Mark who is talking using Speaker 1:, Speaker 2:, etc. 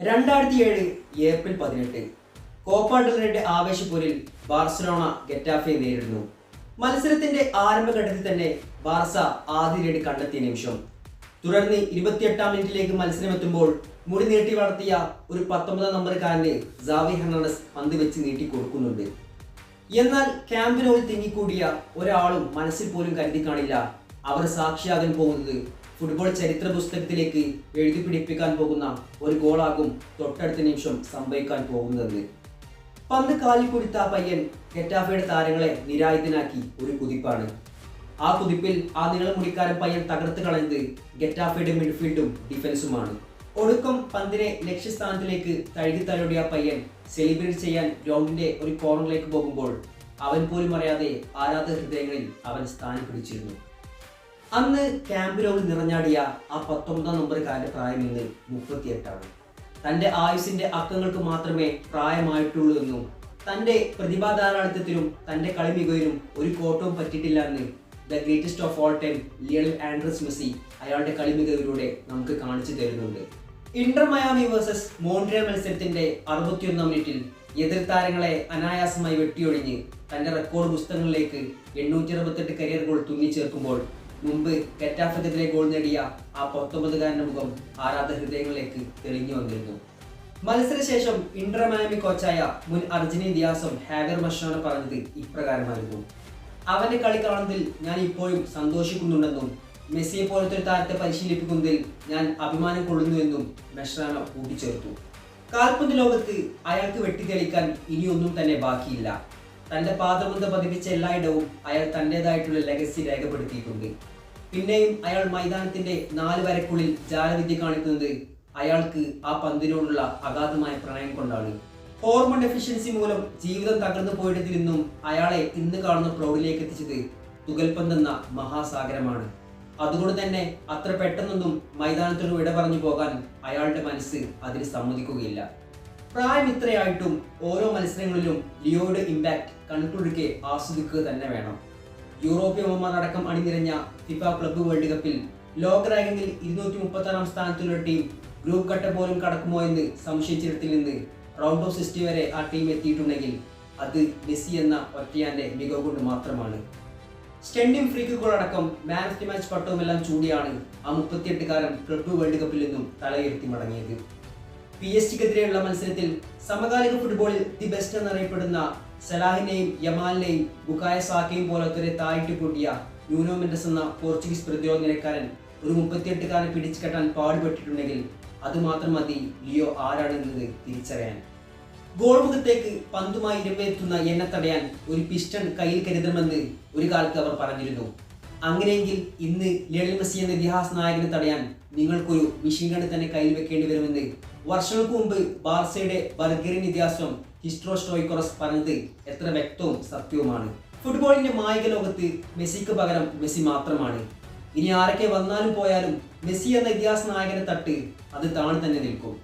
Speaker 1: രണ്ടായിരത്തി ഏഴ് ഏപ്രിൽ പതിനെട്ട് കോപ്പ ആവേശപൂരിൽ ബാർസലോണ ഗെറ്റാഫെ നേരിടുന്നു. മത്സരത്തിന്റെ ആരംഭഘട്ടത്തിൽ തന്നെ ബാർസ ആദ്യ ലീഡ് കണ്ടെത്തിയ നിമിഷം. തുടർന്ന് ഇരുപത്തിയെട്ടാം മിനിറ്റിലേക്ക് മത്സരം എത്തുമ്പോൾ മുടി നീട്ടി വളർത്തിയ ഒരു പത്തൊമ്പതാം നമ്പർക്കാരന് ജാവി ഹെർണാണ്ടസ് പന്ത് വെച്ച് നീട്ടി കൊടുക്കുന്നുണ്ട്. എന്നാൽ ക്യാമ്പിനോട് തിങ്ങിക്കൂടിയ ഒരാളും മനസ്സിൽ പോലും കരുതി കാണില്ല അവർ സാക്ഷിയാകാൻ പോകുന്നത് ഫുട്ബോൾ ചരിത്ര പുസ്തകത്തിലേക്ക് എഴുതി പിടിപ്പിക്കാൻ പോകുന്ന ഒരു ഗോളാകും തൊട്ടടുത്ത നിമിഷം സംഭവിക്കാൻ പോകുന്നത് പന്ത് കാലിൽ കൊടുത്ത ആ പയ്യൻ കെറ്റാഫയുടെ താരങ്ങളെ നിരായുധനാക്കി ഒരു കുതിപ്പാണ്. ആ കുതിപ്പിൽ ആ നീളം മുടിക്കാരൻ പയ്യൻ തകർത്ത് കളഞ്ഞത് ഗെറ്റാഫയുടെ മിഡ്ഫീൽഡും ഡിഫൻസുമാണ്. ഒടുക്കം പന്തിനെ ലക്ഷ്യസ്ഥാനത്തിലേക്ക് തഴുകി തലോടിയ പയ്യൻ സെലിബ്രേറ്റ് ചെയ്യാൻ ഗ്രൗണ്ടിന്റെ ഒരു കോർണറിലേക്ക് പോകുമ്പോൾ അവൻ പോലും അറിയാതെ ആരാധക ഹൃദയങ്ങളിൽ അവൻ സ്ഥാനം പിടിച്ചിരുന്നു. അന്ന് ക്യാമ്പ് രോഗം നിറഞ്ഞാടിയ ആ പത്തൊമ്പതാം നമ്പർക്കാരന്റെ പ്രായം ഇന്ന് മുപ്പത്തിയെട്ടാണ്. തന്റെ ആയുസിന്റെ അക്കങ്ങൾക്ക് മാത്രമേ പ്രായമായിട്ടുള്ളൂ എന്നും തന്റെ പ്രതിഭാധാരാളിത്തത്തിലും തന്റെ കളി മികവിലും ഒരു കോട്ടവും പറ്റിയിട്ടില്ല എന്ന് the greatest of all time Lionel Andres Messi അയാളുടെ കളി മികവിലൂടെ നമുക്ക് കാണിച്ചു തരുന്നുണ്ട്. ഇന്റർ മയാമി വേഴ്സസ് മോൺട്രിയൽ മത്സരത്തിന്റെ അറുപത്തിയൊന്നാം മിനിറ്റിൽ എതിർ താരങ്ങളെ അനായാസമായി വെട്ടിയൊഴിഞ്ഞ് തന്റെ റെക്കോർഡ് പുസ്തകങ്ങളിലേക്ക് എണ്ണൂറ്റി അറുപത്തെട്ട് കരിയർ ഗോൾ തുന്നിച്ചേർക്കുമ്പോൾ മുമ്പ് കെറ്റാഫക്കെതിരെ ഗോൾ നേടിയ ആ പത്തൊമ്പതുകാരന്റെ മുഖം ആരാധ ഹൃദയങ്ങളിലേക്ക് തെളിഞ്ഞു വന്നിരുന്നു. മത്സരശേഷം ഇന്റർ മയാമി കോച്ചായ മുൻ അർജുനി ദിയാസും ഹാഗർ മഷാണ് പറഞ്ഞത് ഇപ്രകാരമായിരുന്നു. അവന്റെ കളി കാണുന്നതിൽ ഞാൻ ഇപ്പോഴും സന്തോഷിക്കുന്നുണ്ടെന്നും മെസ്സിയെ പോലത്തെ ഒരു താരത്തെ പരിശീലിപ്പിക്കുന്നതിൽ ഞാൻ അഭിമാനം കൊള്ളുന്നുവെന്നും മെഷ്റാനോ കൂട്ടിച്ചേർത്തു. കാൽപന്ത് ലോകത്ത് അയാൾക്ക് വെട്ടിത്തെളിക്കാൻ ഇനിയൊന്നും തന്നെ ബാക്കിയില്ല. തന്റെ പാദമുന്ത പതിപ്പിച്ച എല്ലായിടവും അയാൾ തന്റേതായിട്ടുള്ള ലെഗസി രേഖപ്പെടുത്തിയിട്ടുണ്ട്. പിന്നെയും അയാൾ മൈതാനത്തിന്റെ നാല് വരക്കുള്ളിൽ ജാലവിദ്യ കാണിക്കുന്നത് അയാൾക്ക് ആ പന്തിനോടുള്ള അഗാധമായ പ്രണയം കൊണ്ടാണ്. ഹോർമോൺ ഡെഫിഷ്യൻസി മൂലം ജീവിതം തകർന്നു പോയിടത്തിൽ നിന്നും അയാളെ ഇന്ന് കാണുന്ന പ്രൗഢിലേക്ക് എത്തിച്ചത് തുകൽപന്ത് എന്ന മഹാസാഗരമാണ്. അതുകൊണ്ട് തന്നെ അത്ര പെട്ടെന്നൊന്നും മൈതാനത്തോട് വിട പറഞ്ഞു പോകാൻ അയാളുടെ മനസ്സ് അതിന് സമ്മതിക്കുകയില്ല. പ്രായം ഇത്രയായിട്ടും ഓരോ മത്സരങ്ങളിലും ലിയോയുടെ ഇമ്പാക്ട് കൺകുളിക്കെ ആസ്വദിക്കുക തന്നെ വേണം. യൂറോപ്യൻ അടക്കം അണിനിരഞ്ഞ ഫിഫ ക്ലബ്ബ് വേൾഡ് കപ്പിൽ ലോക റാങ്കിങ്ങിൽ ഇരുന്നൂറ്റി മുപ്പത്താറാം സ്ഥാനത്തുള്ള ടീം ഗ്രൂപ്പ് ഘട്ടം പോലും കടക്കുമോ എന്ന് സംശയിച്ചിടത്തിൽ നിന്ന് റൗണ്ട് ഓഫ് സിക്സ്റ്റി വരെ ആ ടീം എത്തിയിട്ടുണ്ടെങ്കിൽ അത് മെസ്സി എന്ന ഒറ്റയാന്റെ മികവ് കൊണ്ട് മാത്രമാണ്. സ്റ്റെൻഡിംഗ് ഫ്രീക്കുകളടക്കം മാൻ ഓഫ് ദി മാച്ച് പട്ടവുമെല്ലാം ചൂടിയാണ് ആ മുപ്പത്തിയെട്ടുകാരൻ ക്ലബ്ബ് വേൾഡ് കപ്പിൽ നിന്നും തലയുയർത്തി മടങ്ങിയത്. പി എസ് ജിക്കെതിരെയുള്ള മത്സരത്തിൽ സമകാലിക ഫുട്ബോളിൽ ദി ബെസ്റ്റ് എന്നറിയപ്പെടുന്ന സലാഹിനെയും യമാലിനെയും ബുക്കായ സാക്കയും പോലത്തെ താഴ്ത്തി കൂട്ടിയ ന്യൂനോ മെൻഡസ് എന്ന പോർച്ചുഗീസ് പ്രതിരോധ നിലക്കാരൻ ഒരു മുപ്പത്തിയെട്ടുകാരനെ പിടിച്ചു കെട്ടാൻ പാടുപെട്ടിട്ടുണ്ടെങ്കിൽ അത് മാത്രം മതി ലിയോ ആരാണെന്നത് തിരിച്ചറിയാൻ. ഗോൾ മുഖത്തേക്ക് പന്തുമായി ഇരമ്പെത്തുന്ന എന്നെ തടയാൻ ഒരു പിസ്റ്റൺ കയ്യിൽ കരുതണമെന്ന് ഒരു കാലത്ത് അവർ പറഞ്ഞിരുന്നു. അങ്ങനെയെങ്കിൽ ഇന്ന് ലിയണൽ മെസ്സി എന്ന ഇതിഹാസ നായകനെ തടയാൻ നിങ്ങൾക്കൊരു മിഷീൻ ഗൺ തന്നെ കയ്യിൽ വെക്കേണ്ടി വരുമെന്ന് വർഷങ്ങൾക്ക് മുമ്പ് ബാർസയുടെ ബർഗറിൻ ഇതിഹാസം ഹിസ്ട്രോ സ്റ്റോയിക്കോറസ് പറഞ്ഞത് എത്ര വ്യക്തവും സത്യവുമാണ്. ഫുട്ബോളിന്റെ മായിക ലോകത്ത് മെസ്സിക്ക് പകരം മെസ്സി മാത്രമാണ്. ഇനി ആരൊക്കെ വന്നാലും പോയാലും മെസ്സി എന്ന ഇതിഹാസ നായകനെ തട്ട് അത് താണു തന്നെ നിൽക്കും.